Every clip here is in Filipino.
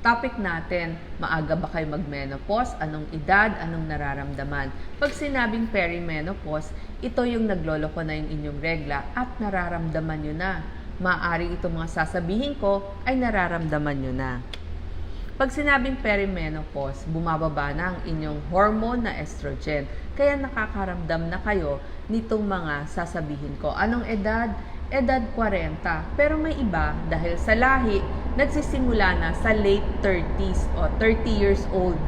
Topic natin, maaga ba kayo magmenopause? Anong edad? Anong nararamdaman? Pag sinabing perimenopause, ito yung nagloloko na yung inyong regla at nararamdaman nyo na. Maaari itong mga sasabihin ko ay nararamdaman nyo na. Pag sinabing perimenopause, bumababa na ang inyong hormone na estrogen. Kaya nakakaramdam na kayo nitong mga sasabihin ko. Anong edad? Edad 40. Pero may iba, dahil sa lahi, nagsisimula na sa late 30s o 30 years old.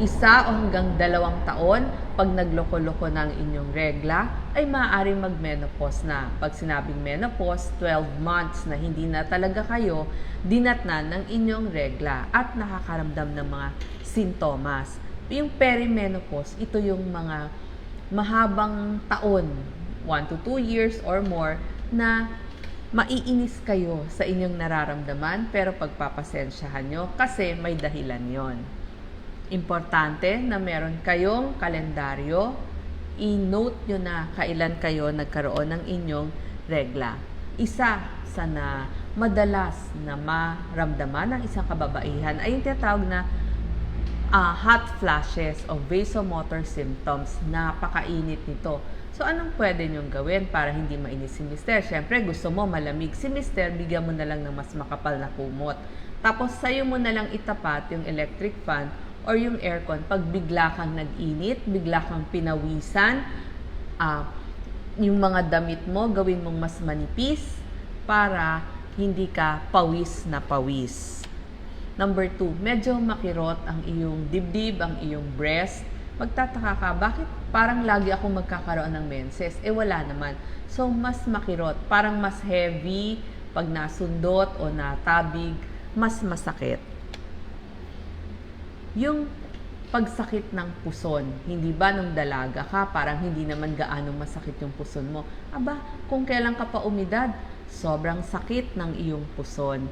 Isa o hanggang dalawang taon, pag nagloko-loko na ang inyong regla, ay maaaring mag-menopause na. Pag sinabing menopause, 12 months na hindi na talaga kayo dinatnan ng inyong regla at nakakaramdam ng mga sintomas. Yung perimenopause, ito yung mga mahabang taon, 1 to 2 years or more, na maiinis kayo sa inyong nararamdaman pero pagpapasensyahan nyo kasi may dahilan yon. Importante na meron kayong kalendaryo, i-note nyo na kailan kayo nagkaroon ng inyong regla. Isa sa na madalas na maramdaman ng isang kababaihan ay yung tinatawag na ah, hot flashes o vasomotor symptoms. Napakainit nito. So, anong pwede nyong gawin para hindi mainis si mister? Siyempre, gusto mo malamig si mister, bigyan mo na lang ng mas makapal na kumot. Tapos, sayo mo na lang itapat yung electric fan or yung aircon pag bigla kang nag-init, bigla kang pinawisan, ah, yung mga damit mo, gawin mong mas manipis para hindi ka pawis na pawis. Number two, medyo makirot ang iyong dibdib, ang iyong breast. Magtataka ka, bakit parang lagi ako magkakaroon ng menses? Eh wala naman. So, mas makirot. Parang mas heavy pag nasundot o natabig, mas masakit. Yung pagsakit ng puson, hindi ba nung dalaga ka, parang hindi naman gaano masakit yung puson mo. Aba, kung kailan ka pa umidad, sobrang sakit ng iyong puson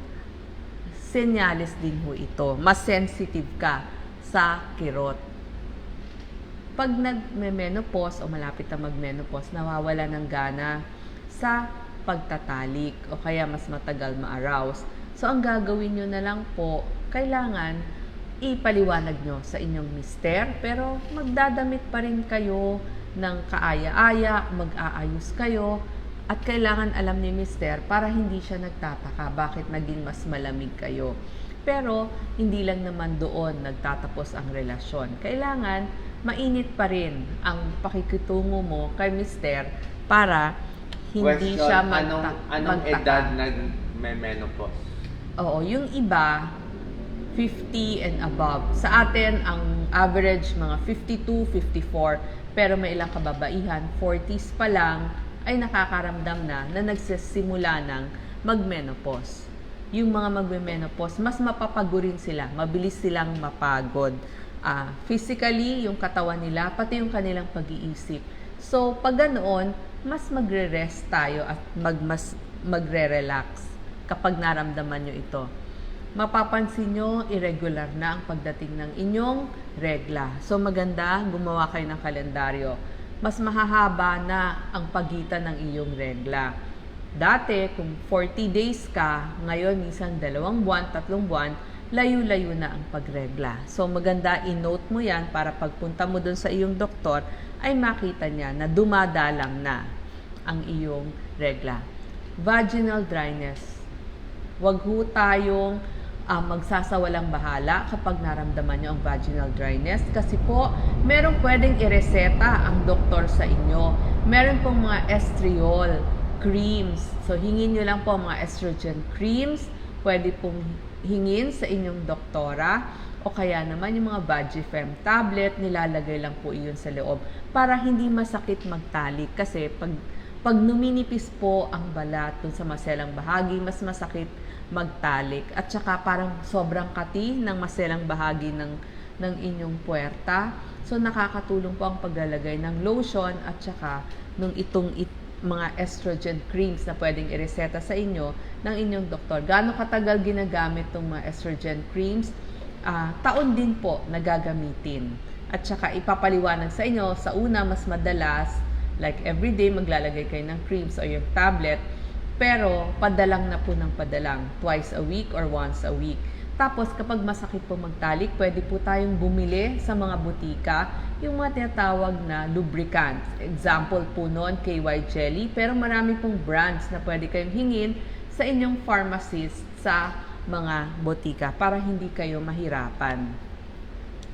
senyales din ho ito. Mas sensitive ka sa kirot. Pag nagme-menopause o malapit na mag-menopause, nawawala ng gana sa pagtatalik o kaya mas matagal ma-arouse. So, ang gagawin nyo na lang po, kailangan ipaliwanag nyo sa inyong mister, pero magdadamit pa rin kayo ng kaaya-aya, mag-aayos kayo, at kailangan alam ni mister para hindi siya nagtataka bakit naging mas malamig kayo. Pero hindi lang naman doon nagtatapos ang relasyon. Kailangan mainit pa rin ang pakikitungo mo kay mister para hindi Question, siya anong, magta- anong magtaka. edad nag-menopause? Oo, yung iba 50 and above. Sa atin, ang average mga 52, 54, pero may ilang kababaihan, 40s pa lang, ay nakakaramdam na na nagsisimula ng magmenopause. Yung mga magme-menopause, mas mapapagurin sila, mabilis silang mapagod. Ah, physically, yung katawan nila, pati yung kanilang pag-iisip. So, pag ganoon, mas magre-rest tayo at mag, mas magre-relax kapag naramdaman nyo ito mapapansin nyo, irregular na ang pagdating ng inyong regla. So maganda, gumawa kayo ng kalendaryo. Mas mahahaba na ang pagitan ng iyong regla. Dati, kung 40 days ka, ngayon minsan dalawang buwan, tatlong buwan, layo-layo na ang pagregla. So maganda, i-note mo yan para pagpunta mo dun sa iyong doktor, ay makita niya na dumadalang na ang iyong regla. Vaginal dryness. Huwag ho tayong ah, magsasawalang bahala kapag naramdaman nyo ang vaginal dryness kasi po merong pwedeng ireseta ang doktor sa inyo. Meron pong mga estriol creams. So hingin nyo lang po mga estrogen creams. Pwede pong hingin sa inyong doktora o kaya naman yung mga Vagifem tablet, nilalagay lang po iyon sa loob para hindi masakit magtalik kasi pag pag numinipis po ang balat dun sa maselang bahagi, mas masakit magtalik. At saka parang sobrang kati ng maselang bahagi ng, ng inyong puwerta. So nakakatulong po ang paglalagay ng lotion at saka nung itong it, mga estrogen creams na pwedeng ireseta sa inyo ng inyong doktor. Gaano katagal ginagamit itong mga estrogen creams? Ah, taon din po na gagamitin. At saka ipapaliwanag sa inyo, sa una mas madalas, like everyday maglalagay kayo ng creams o yung tablet, pero padalang na po ng padalang, twice a week or once a week. Tapos kapag masakit po magtalik, pwede po tayong bumili sa mga butika yung mga tinatawag na lubricant. Example po noon, KY Jelly. Pero marami pong brands na pwede kayong hingin sa inyong pharmacist sa mga butika para hindi kayo mahirapan.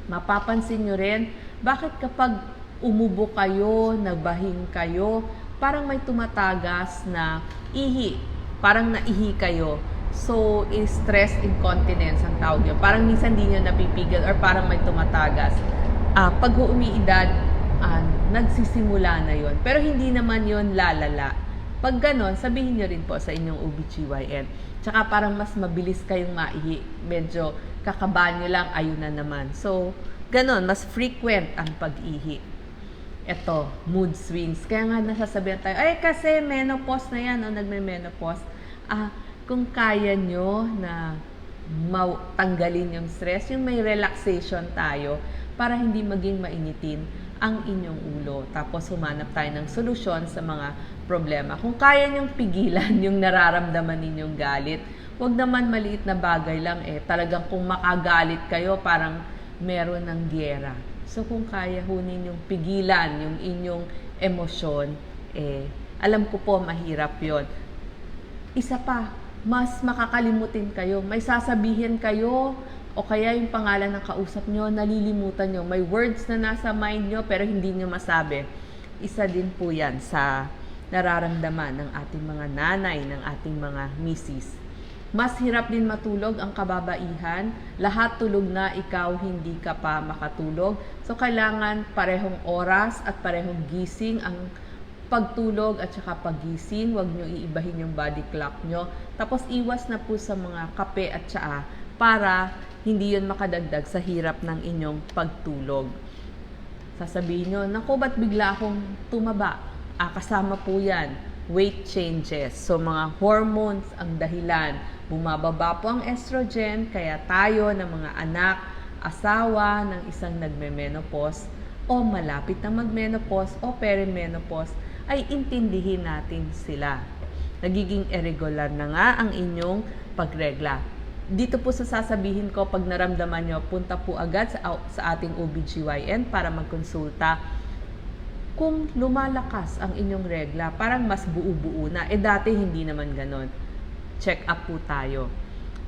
Mapapansin nyo rin, bakit kapag umubo kayo, nagbahing kayo, parang may tumatagas na ihi, parang naihi kayo. So, is stress incontinence ang tawag yun. Parang minsan di nyo napipigil or parang may tumatagas. Ah, pag umiidad, ah, nagsisimula na yon Pero hindi naman yon lalala. Pag ganon, sabihin nyo rin po sa inyong OBGYN. Tsaka parang mas mabilis kayong maihi. Medyo kakabahan nyo lang, ayun na naman. So, ganon, mas frequent ang pag-ihi. Ito, mood swings. Kaya nga nasasabihan tayo, ay kasi menopause na yan o nagme-menopause. Ah, kung kaya nyo na tanggalin yung stress, yung may relaxation tayo para hindi maging mainitin ang inyong ulo. Tapos humanap tayo ng solusyon sa mga problema. Kung kaya nyong pigilan yung nararamdaman ninyong galit, wag naman maliit na bagay lang eh. Talagang kung makagalit kayo, parang meron ng gyera. So kung kaya ho ninyong pigilan yung inyong emosyon, eh, alam ko po mahirap yon isa pa, mas makakalimutin kayo. May sasabihin kayo o kaya yung pangalan ng kausap nyo, nalilimutan nyo. May words na nasa mind nyo pero hindi nyo masabi. Isa din po yan sa nararamdaman ng ating mga nanay, ng ating mga misis. Mas hirap din matulog ang kababaihan. Lahat tulog na, ikaw hindi ka pa makatulog. So, kailangan parehong oras at parehong gising ang pagtulog at saka pagising, huwag nyo iibahin yung body clock nyo. Tapos iwas na po sa mga kape at tsaa para hindi yun makadagdag sa hirap ng inyong pagtulog. Sasabihin nyo, naku, ba't bigla akong tumaba? Ah, kasama po yan, weight changes. So, mga hormones ang dahilan. Bumababa po ang estrogen, kaya tayo ng mga anak, asawa ng isang nagme-menopause o malapit na mag-menopause o perimenopause ay intindihin natin sila. Nagiging irregular na nga ang inyong pagregla. Dito po sa sasabihin ko, pag naramdaman nyo, punta po agad sa, sa ating OBGYN para magkonsulta. Kung lumalakas ang inyong regla, parang mas buo-buo na. Eh dati hindi naman ganon. Check up po tayo.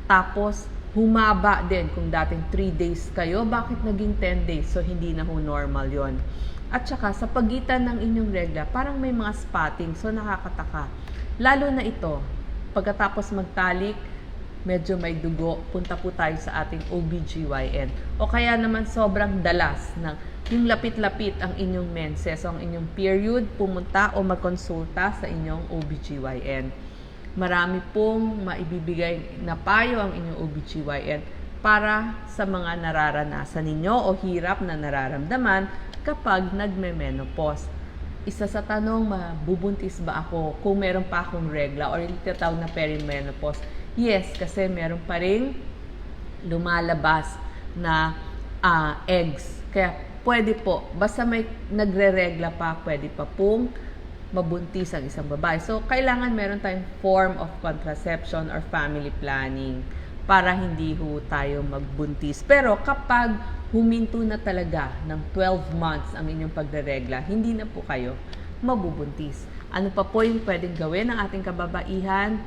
Tapos, humaba din kung dating 3 days kayo, bakit naging 10 days? So, hindi na ho normal yon. At saka, sa pagitan ng inyong regla, parang may mga spotting, so nakakataka. Lalo na ito, pagkatapos magtalik, medyo may dugo, punta po tayo sa ating OBGYN. O kaya naman sobrang dalas ng yung lapit-lapit ang inyong menses, ang inyong period, pumunta o magkonsulta sa inyong OBGYN. Marami pong maibibigay na payo ang inyong OBGYN para sa mga nararanasan ninyo o hirap na nararamdaman kapag nagme-menopause. Isa sa tanong, mabubuntis ba ako kung meron pa akong regla or tinatawag na perimenopause? Yes, kasi meron pa rin lumalabas na ah, eggs. Kaya pwede po, basta may nagre-regla pa, pwede pa pong mabuntis ang isang babae. So, kailangan meron tayong form of contraception or family planning para hindi ho tayo magbuntis. Pero kapag huminto na talaga ng 12 months ang inyong pagre-regla, hindi na po kayo mabubuntis. Ano pa po yung pwedeng gawin ng ating kababaihan?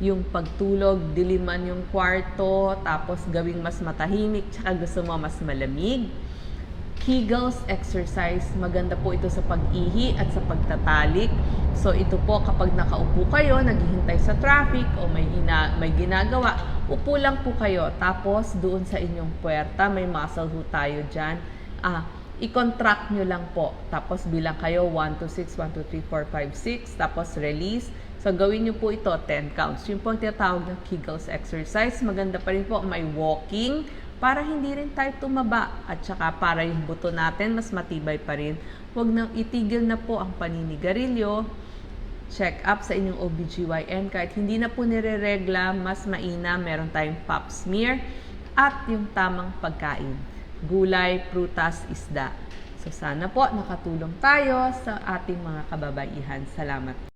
Yung pagtulog, diliman yung kwarto, tapos gawing mas matahimik, tsaka gusto mo mas malamig. Kegels exercise, maganda po ito sa pag-ihi at sa pagtatalik. So ito po kapag nakaupo kayo, naghihintay sa traffic o may, hina, may ginagawa, upo lang po kayo. Tapos doon sa inyong puwerta, may muscle ho tayo dyan. Ah, i-contract nyo lang po. Tapos bilang kayo 1 to 6, 1 to 3, 4, 5, 6. Tapos release. So gawin nyo po ito 10 counts. Yung po ang tinatawag ng Kegels exercise. Maganda pa rin po may walking para hindi rin tayo tumaba at saka para yung buto natin mas matibay pa rin. Huwag nang itigil na po ang paninigarilyo. Check up sa inyong OBGYN kahit hindi na po nire-regla, mas maina, meron tayong pap smear at yung tamang pagkain. Gulay, prutas, isda. So sana po nakatulong tayo sa ating mga kababaihan. Salamat.